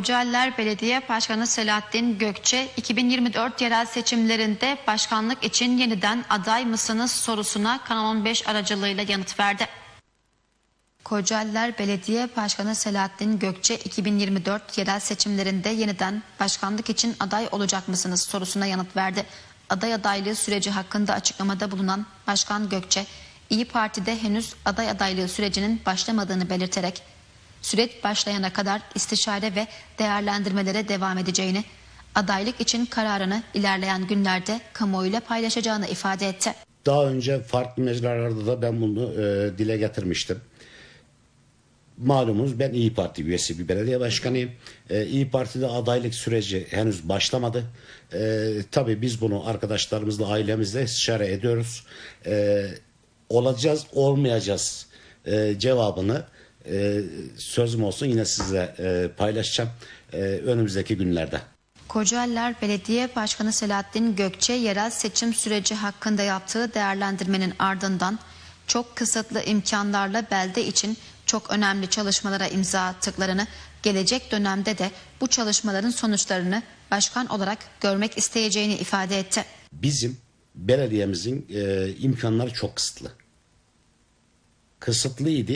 Kocaeliler Belediye Başkanı Selahattin Gökçe 2024 yerel seçimlerinde başkanlık için yeniden aday mısınız sorusuna Kanal 15 aracılığıyla yanıt verdi. Kocaeliler Belediye Başkanı Selahattin Gökçe 2024 yerel seçimlerinde yeniden başkanlık için aday olacak mısınız sorusuna yanıt verdi. Aday adaylığı süreci hakkında açıklamada bulunan Başkan Gökçe, İyi Parti'de henüz aday adaylığı sürecinin başlamadığını belirterek süreç başlayana kadar istişare ve değerlendirmelere devam edeceğini, adaylık için kararını ilerleyen günlerde kamuoyuyla paylaşacağını ifade etti. Daha önce farklı mecralarda da ben bunu e, dile getirmiştim. Malumunuz ben İyi Parti üyesi bir belediye başkanıyım. E, İyi Parti'de adaylık süreci henüz başlamadı. E, tabii biz bunu arkadaşlarımızla, ailemizle istişare ediyoruz. E, olacağız, olmayacağız e, cevabını e, sözüm olsun yine sizle e, paylaşacağım e, önümüzdeki günlerde. Kocaeliler Belediye Başkanı Selahattin Gökçe yerel seçim süreci hakkında yaptığı değerlendirmenin ardından çok kısıtlı imkanlarla belde için çok önemli çalışmalara imza attıklarını, gelecek dönemde de bu çalışmaların sonuçlarını başkan olarak görmek isteyeceğini ifade etti. bizim belediyemizin e, imkanları çok kısıtlı. Kısıtlıydı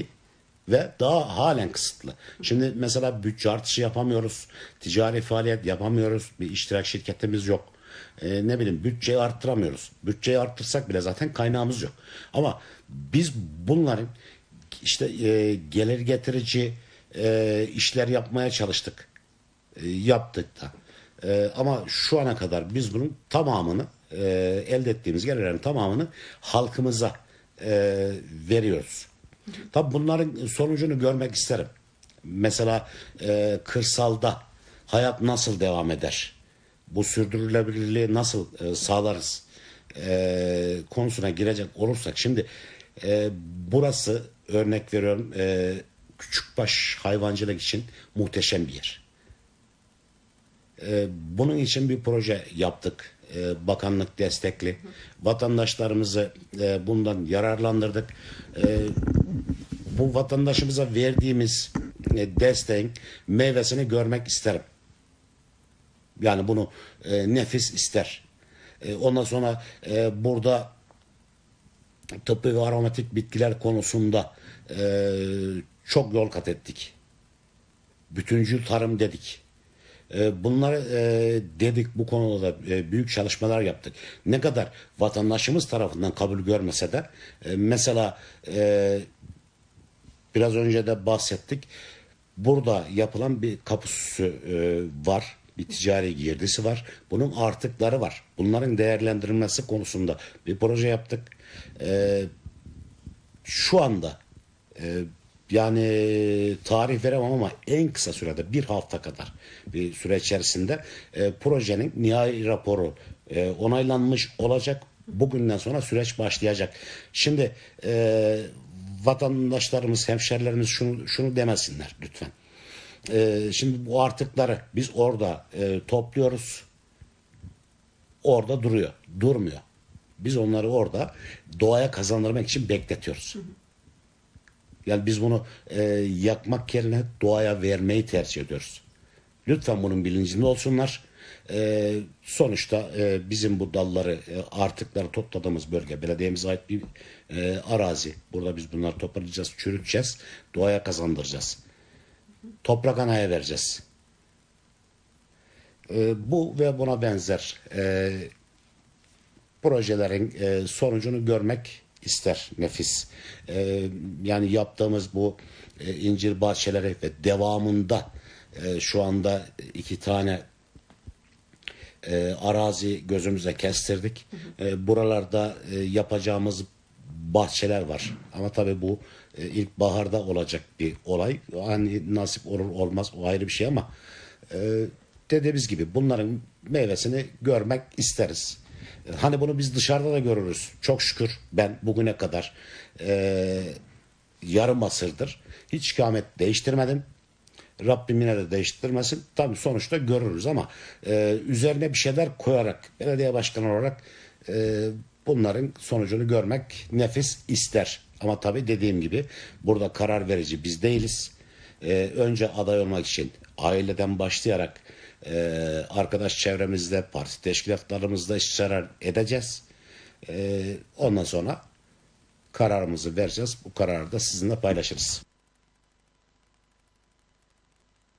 ve daha halen kısıtlı. Şimdi mesela bütçe artışı yapamıyoruz. Ticari faaliyet yapamıyoruz. Bir iştirak şirketimiz yok. E, ne bileyim bütçeyi arttıramıyoruz. Bütçeyi arttırsak bile zaten kaynağımız yok. Ama biz bunların işte e, gelir getirici e, işler yapmaya çalıştık. E, yaptık da. E, ama şu ana kadar biz bunun tamamını e, elde ettiğimiz gelirlerin tamamını halkımıza e, veriyoruz. Tabi bunların sonucunu görmek isterim. Mesela e, kırsalda hayat nasıl devam eder? Bu sürdürülebilirliği nasıl e, sağlarız? E, konusuna girecek olursak şimdi e, burası örnek veriyorum e, küçükbaş hayvancılık için muhteşem bir yer. E, bunun için bir proje yaptık. E, bakanlık destekli. Vatandaşlarımızı e, bundan yararlandırdık. E, bu vatandaşımıza verdiğimiz e, desteğin meyvesini görmek isterim. Yani bunu e, nefis ister. E, ondan sonra e, burada tıbbi ve aromatik bitkiler konusunda e, çok yol kat ettik. Bütüncül tarım dedik. E, bunları e, dedik bu konuda da e, büyük çalışmalar yaptık. Ne kadar vatandaşımız tarafından kabul görmese de e, mesela e, biraz önce de bahsettik. Burada yapılan bir kapusu e, var. Bir ticari girdisi var. Bunun artıkları var. Bunların değerlendirilmesi konusunda bir proje yaptık. E, şu anda e, yani tarih veremem ama en kısa sürede bir hafta kadar bir süre içerisinde projenin nihai raporu onaylanmış olacak. Bugünden sonra süreç başlayacak. Şimdi vatandaşlarımız, hemşerilerimiz şunu, şunu demesinler lütfen. E, şimdi bu artıkları biz orada e, topluyoruz. Orada duruyor. Durmuyor. Biz onları orada doğaya kazandırmak için bekletiyoruz. Yani biz bunu e, yakmak yerine doğaya vermeyi tercih ediyoruz. Lütfen bunun bilincinde olsunlar. E, sonuçta e, bizim bu dalları, e, artıkları topladığımız bölge belediyemize ait bir e, arazi. Burada biz bunları toplayacağız, çürüteceğiz, doğaya kazandıracağız. Toprak anaya vereceğiz. E, bu ve buna benzer e, projelerin e, sonucunu görmek ister nefis. E, yani yaptığımız bu e, incir bahçeleri ve devamında e, şu anda iki tane e, arazi gözümüze kestirdik. E, buralarda e, yapacağımız bahçeler var. Ama tabii bu e, ilk baharda olacak bir olay. Hani nasip olur olmaz o ayrı bir şey ama e, dediğimiz gibi bunların meyvesini görmek isteriz. Hani bunu biz dışarıda da görürüz. Çok şükür ben bugüne kadar e, yarım asırdır hiç ikamet değiştirmedim. Rabbim de değiştirmesin. Tabii sonuçta görürüz ama e, üzerine bir şeyler koyarak belediye başkanı olarak e, bunların sonucunu görmek nefis ister. Ama tabii dediğim gibi burada karar verici biz değiliz. E, önce aday olmak için aileden başlayarak e, arkadaş çevremizde, parti teşkilatlarımızda istişare edeceğiz. E, ondan sonra kararımızı vereceğiz. Bu kararı da sizinle paylaşırız.